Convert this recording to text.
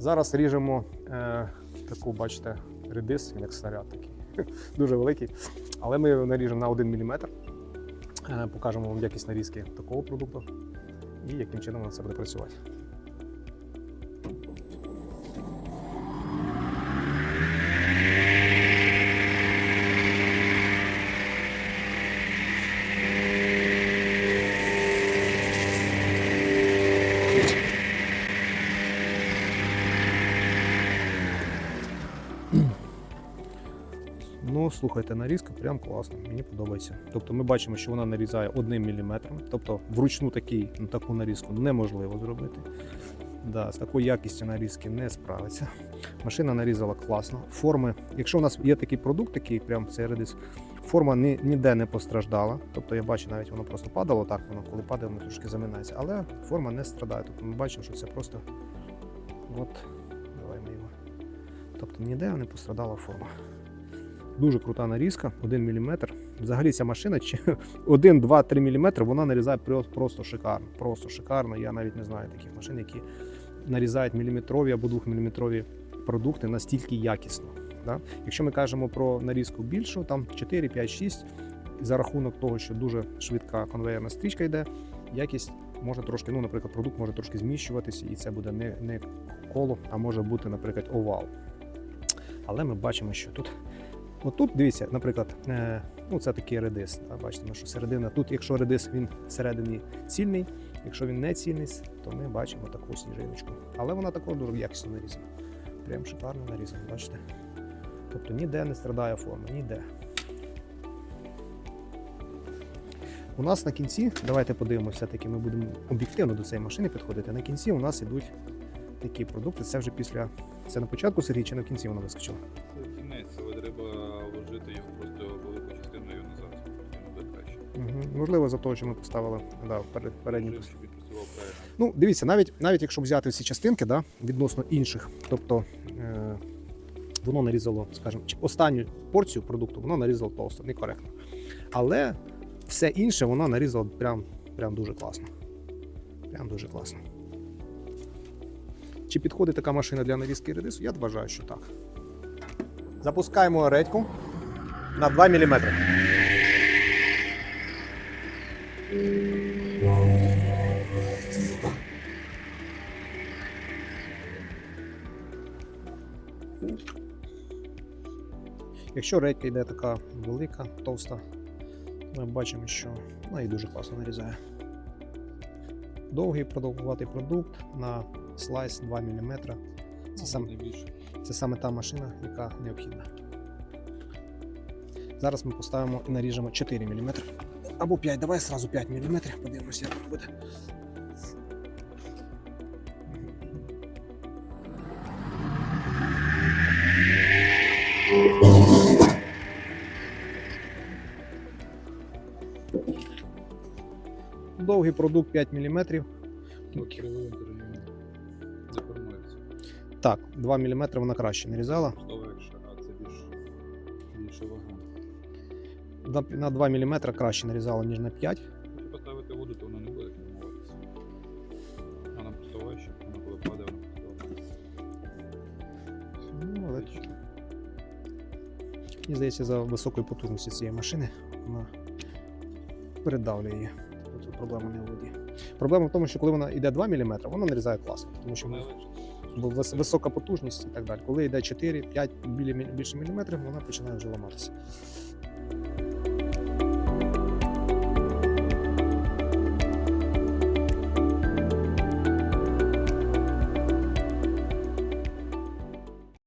Зараз ріжемо е, таку, бачите, редис, як снаряд такий. Дуже великий. Але ми його наріжемо на 1 мм. Е, покажемо вам якість нарізки такого продукту і яким чином воно це буде працювати. Ну, слухайте, нарізка прям класна, мені подобається. Тобто ми бачимо, що вона нарізає одним міліметром. Тобто вручну такий, ну, таку нарізку неможливо зробити. Да, з такою якістю нарізки не справиться. Машина нарізала класно. Форми, якщо у нас є такий продукт, такий прям цей редис, форма ні, ніде не постраждала. Тобто я бачу, навіть воно просто падало так, воно коли падає, воно трошки заминається. Але форма не страдає. Тобто ми бачимо, що це просто. От, давай ми його. Тобто ніде не пострадала форма. Дуже крута нарізка, 1 мм. Взагалі ця машина чи 1, 2, 3 мм, вона нарізає просто шикарно. Просто шикарно. Я навіть не знаю таких машин, які нарізають міліметрові або 2-мм продукти настільки якісно. Да? Якщо ми кажемо про нарізку більшу, там 4, 5, 6, за рахунок того, що дуже швидка конвейерна стрічка йде, якість може трошки, ну, наприклад, продукт може трошки зміщуватися, і це буде не, не коло, а може бути, наприклад, овал. Але ми бачимо, що тут От тут дивіться, наприклад, е, ну це такий редис. Бачите, що середина. Тут, якщо редис він всередині цільний, якщо він не цільний, то ми бачимо таку сніжиночку. Але вона також дуже якісно нарізана. Прям шикарно нарізана, бачите? Тобто ніде не страдає форма, ніде. У нас на кінці, давайте подивимося, все-таки ми будемо об'єктивно до цієї машини підходити. На кінці у нас ідуть такі продукти. Це вже після. Це на початку Сергій чи на кінці воно вискочило? Це але треба вложити його просто велику частиною назад. Буде краще. Угу. Можливо, за того, що ми поставили да, передній. Щоб. Ну, дивіться, навіть, навіть якщо взяти всі частинки да, відносно інших, тобто е, воно нарізало, скажімо, останню порцію продукту, воно нарізало товсто, некоректно. Але все інше воно нарізало прям, прям дуже класно. Прям дуже класно. Чи підходить така машина для нарізки редису? Я вважаю, що так. Запускаємо редьку на 2 мм. Якщо редька йде така велика, товста, ми бачимо, що вона і дуже класно нарізає. Довгий продовгуватий продукт на слайс 2 мм. Це, сам, це саме та машина, яка необхідна. Зараз ми поставимо і наріжемо 4 мм. Або 5, давай сразу 5 мм, подивимося, як буде. Довгий продукт 5 мм. Кривий деформується. Так, 2 мм вона краще нарізала. На, на 2 мм краще нарізала, ніж на 5. Якщо поставити воду, то вона не буде формуватися. Вона просто важче, вона коли падає, вона Ну, але мені здається, за високої потужності цієї машини вона передавлює її. Тобто проблема не в воді. Проблема в тому, що коли вона йде 2 мм, вона нарізає класно, тому що Вона висока потужність і так далі. Коли йде 4-5 більше міліметрів, вона починає вже ламатися.